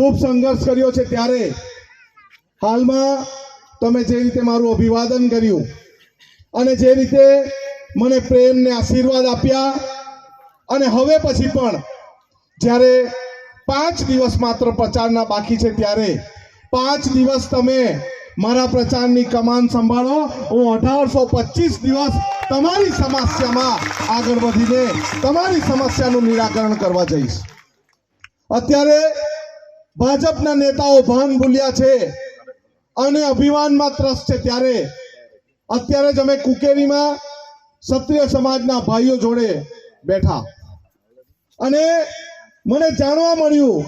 ખૂબ સંઘર્ષ કર્યો છે ત્યારે હાલમાં તમે જે રીતે મારું અભિવાદન કર્યું અને જે રીતે મને પ્રેમને આશીર્વાદ આપ્યા અને હવે પછી પણ જ્યારે પાંચ દિવસ માત્ર પ્રચારના બાકી છે ત્યારે પાંચ દિવસ તમે મારા પ્રચારની કમાન સંભાળો, હું અઢારસો પચીસ દિવસ તમારી સમસ્યામાં આગળ વધીને તમારી સમસ્યાનું નિરાકરણ કરવા જઈશ. અત્યારે ભાજપના નેતાઓ ભાન ભૂલ્યા છે અને અભિમાનમાં ત્રસ્ત છે ત્યારે. અત્યારે જ અમે કુકેરીમાં ક્ષત્રિય સમાજના ભાઈઓ જોડે બેઠા. અને મને જાણવા મળ્યું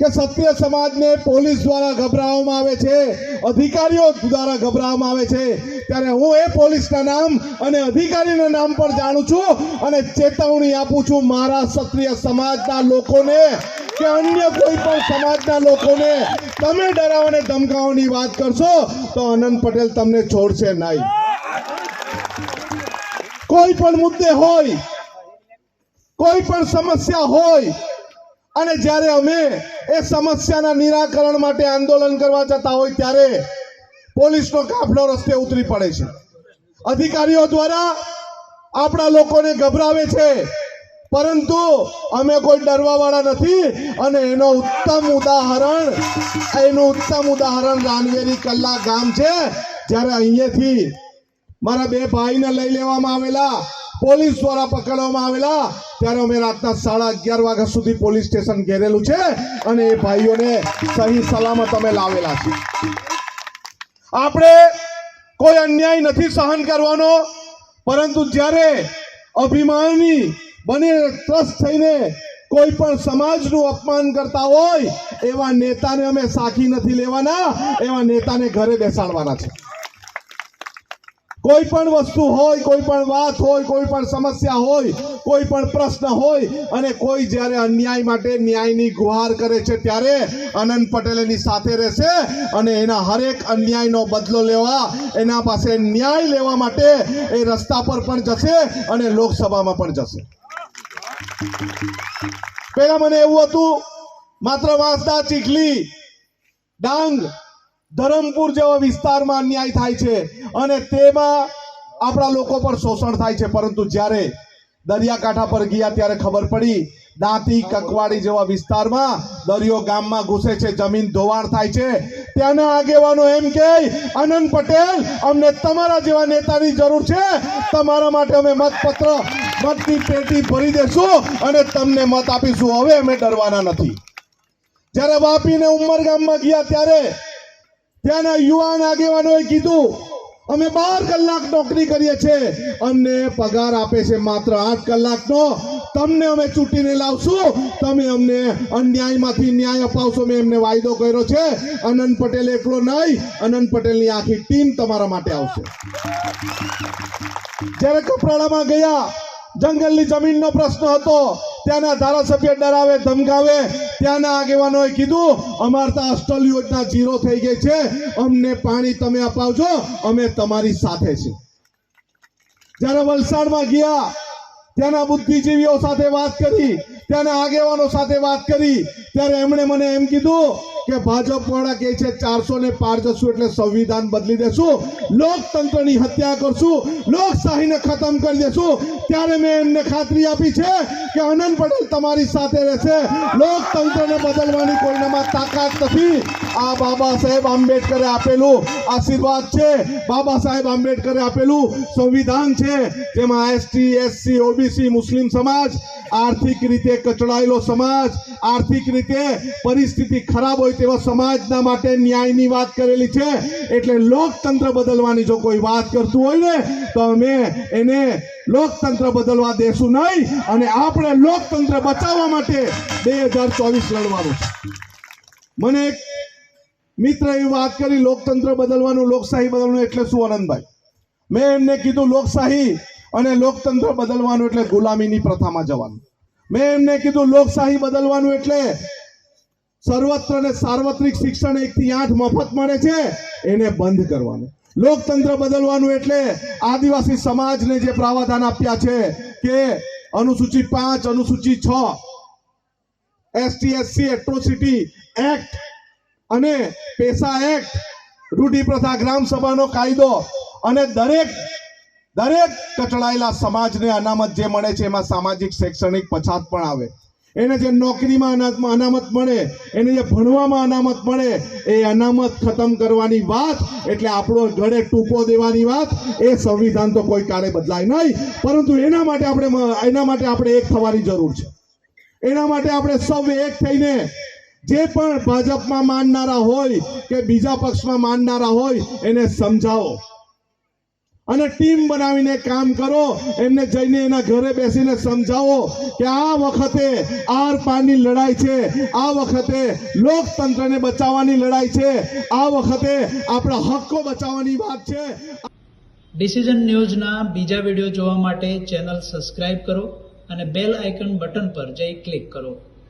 કે ક્ષત્રિય સમાજને પોલીસ દ્વારા ગભરાવવામાં આવે છે, અધિકારીઓ દ્વારા ગભરાવવામાં આવે છે. ત્યારે હું એ પોલીસના નામ અને અધિકારીના નામ પણ જાણું છું અને ચેતવણી આપું છું મારા ક્ષત્રિય સમાજના લોકોને. કે અન્ય કોઈ પણ સમાજના લોકોને તમે ડરાવ અને ધમકાવવાની વાત કરશો, તો આનંદ પટેલ તમને છોડશે નહીં. કોઈ પણ મુદ્દે હોય, કોઈ પણ સમસ્યા હોય, અને જ્યારે અમે એ સમસ્યાના નિરાકરણ માટે આંદોલન કરવા જતા હોય ત્યારે પોલીસનો કાફલો રસ્તે ઉતરી પડે છે. અધિકારીઓ દ્વારા આપણા લોકોને ગભરાવે છે. પરંતુ અમે કોઈ ડરવા વાળા નથી અને એનો ઉત્તમ ઉદાહરણ, એનું ઉત્તમ ઉદાહરણ રાનવેરી કલ્લા ગામ છે. જ્યારે અહીંયાથી મારા બે ભાઈને લઈ લેવામાં આવેલા, પોલીસ દ્વારા પકડવામાં આવેલા, ત્યારે અમે રાતના સાડા અગિયાર વાગ્યા સુધી પોલીસ સ્ટેશન ઘેરેલું છે અને એ ભાઈઓને સહી સલામત અમે લાવેલા છે આપણે કોઈ અન્યાય નથી સહન કરવાનો, પરંતુ જ્યારે અભિમાની બને ત્રસ્ત થઈને કોઈ પણ સમાજનું અપમાન કરતા હોય, એવા નેતાને અમે સાખી નથી લેવાના, એવા નેતાને ઘરે બેસાડવાના છે. કોઈ પણ વસ્તુ હોય, કોઈ પણ વાત હોય, કોઈ પણ સમસ્યા હોય, કોઈ પણ પ્રશ્ન હોય, અને કોઈ જ્યારે અન્યાય માટે ન્યાયની ગુહાર કરે છે, ત્યારે અનંત પટેલ એની સાથે રહેશે અને એના હરેક અન્યાયનો બદલો લેવા, એના પાસે ન્યાય લેવા માટે એ રસ્તા પર પણ જશે અને લોકસભામાં પણ જશે. પહેલા મને એવું હતું, માત્ર વાંસદા, ચીખલી, ડાંગ, ધરમપુર જેવા વિસ્તારમાં અન્યાય થાય છે અને તેમાં આપણા લોકો પર શોષણ થાય છે. પરંતુ જ્યારે દરિયાકાંઠા પર ગયા ત્યારે ખબર પડી, દાંતી કકવાડી જેવા વિસ્તારમાં દરિયો ગામમાં ઘૂસે છે, જમીન ધોવાણ થાય છે. ત્યાંના આગેવાનો એમ કે, આનંદ પટેલ, અમને તમારા જેવા નેતાની જરૂર છે. તમારા માટે અમે મતપત્ર મતની પેટી ભરી દેશું અને તમને મત આપીશું. હવે અમે ડરવાના નથી. જ્યારે વાપીને ઉમરગામમાં ગયા ત્યારે ત્યાંના યુવાન આગેવાનોએ કીધું, અમે બાર કલાક નોકરી કરીએ છીએ અમને પગાર આપે છે માત્ર આઠ કલાકનો. તમને અમે ચૂંટીને લાવશું. તમે અમને અન્યાયમાંથી ન્યાય અપાવશો. મેં એમને વાયદો કર્યો છે. અનંત પટેલ એકલો નહીં. અનંત પટેલની આખી ટીમ તમારા માટે આવશે. જ્યારે કપરાડામાં ગયા જંગલની જમીનનો પ્રશ્ન હતો. ત્યાંના ધારાસભ્ય ડરાવે, ધમકાવે. ત્યાંના આગેવાનોએ કીધું, અમાર તો અસ્ટલ યોજના ઝીરો થઈ ગઈ છે. અમને પાણી તમે અપાવજો. અમે તમારી સાથે છે. જ્યારે વલસાડમાં ગયા, ત્યાંના બુદ્ધિજીવીઓ સાથે વાત કરી, ત્યાંના આગેવાનો સાથે વાત કરી, ત્યારે એમણે મને એમ કીધું કે ભાજપ વાળા કહે છે ચારસો ને પાર જશું એટલે સંવિધાન બદલી દેશું. લોકતંત્રની હત્યા કરશું. લોકશાહીને ખતમ કરી દેશું. ત્યારે મેં એમને ખાતરી આપી છે કે આનંદ પટેલ તમારી સાથે રહેશે. લોકતંત્રને બદલવાની કોઈનામાં તાકાત નથી. આ બાબા સાહેબ આંબેડકરે આપેલું આશીર્વાદ છે. બાબા સાહેબ આંબેડકરે આપેલું સંવિધાન છે. જેમાં એસટી, એસસી, ઓબીસી, મુસ્લિમ સમાજ, આર્થિક રીતે કચડાયેલો સમાજ, આર્થિક રીતે પરિસ્થિતિ ખરાબ હોય તેવા સમાજના માટે ન્યાયની વાત કરેલી છે. એટલે લોકતંત્ર બદલવાની જો કોઈ વાત કરતું હોય ને, તો અમે એને લોકતંત્ર બદલવા દેશું નહીં અને આપણે લોકતંત્ર બચાવવા માટે બે હજાર ચોવીસ લડવાનું છે. મને એક મિત્ર, એ વાત કરી, લોકતંત્ર બદલવાનું, લોકશાહી બદલવાનું એટલે શું, આનંદભાઈ? મેં એમને કીધું, લોકશાહી અને લોકતંત્ર બદલવાનું એટલે ગુલામીની પ્રથામાં જવાનું. મેં એમને કીધું, લોકશાહી બદલવાનું એટલે સર્વત્ર અને સાર્વત્રિક શિક્ષણ એકથી આઠ મફત મળે છે, એને બંધ કરવાનું. લોકતંત્ર બદલવાનું એટલે આદિવાસી સમાજને જે પ્રાવધાન આપ્યા છે કે અનુસૂચિ પાંચ, અનુસૂચિ છ, એસટી, એસસી, એટ્રોસિટી એક્ટ અને પેસા એક્ટ રૂઢી પ્રથા ગ્રામ સભાનો કાયદો અને દરેક દરેક કચડાયેલા સમાજને અનામત જે મળે છે એમાં સામાજિક, શૈક્ષણિક પછાત પણ આવે. એને જે નોકરીમાં અનામત મળે, એને જે ભણવામાં અનામત મળે, એ અનામત ખતમ કરવાની વાત, એટલે આપણો ગળે ટૂંકો દેવાની વાત, એ સંવિધાન તો કોઈ કાળે બદલાય નહીં. પરંતુ એના માટે આપણે એના માટે આપણે એક થવાની જરૂર છે. એના માટે આપણે સૌ એક થઈને જે પણ ભાજપમાં માનનારા હોય કે બીજા પક્ષમાં માનનારા હોય, એને સમજાવો. અને ટીમ બનાવીને કામ કરો, એમને જઈને એના ઘરે બેસીને સમજાવો કે આ વખતે આર પારની લડાઈ છે, આ વખતે લોકતંત્રને બચાવવાની લડાઈ છે, આ વખતે આપણા હક્કો બચાવવાની વાત છે. ડિસિઝન ન્યૂઝના બીજા વીડિયો જોવા માટે ચેનલ સબસ્ક્રાઇબ કરો અને બેલ આઇકન બટન પર જઈ ક્લિક કરો.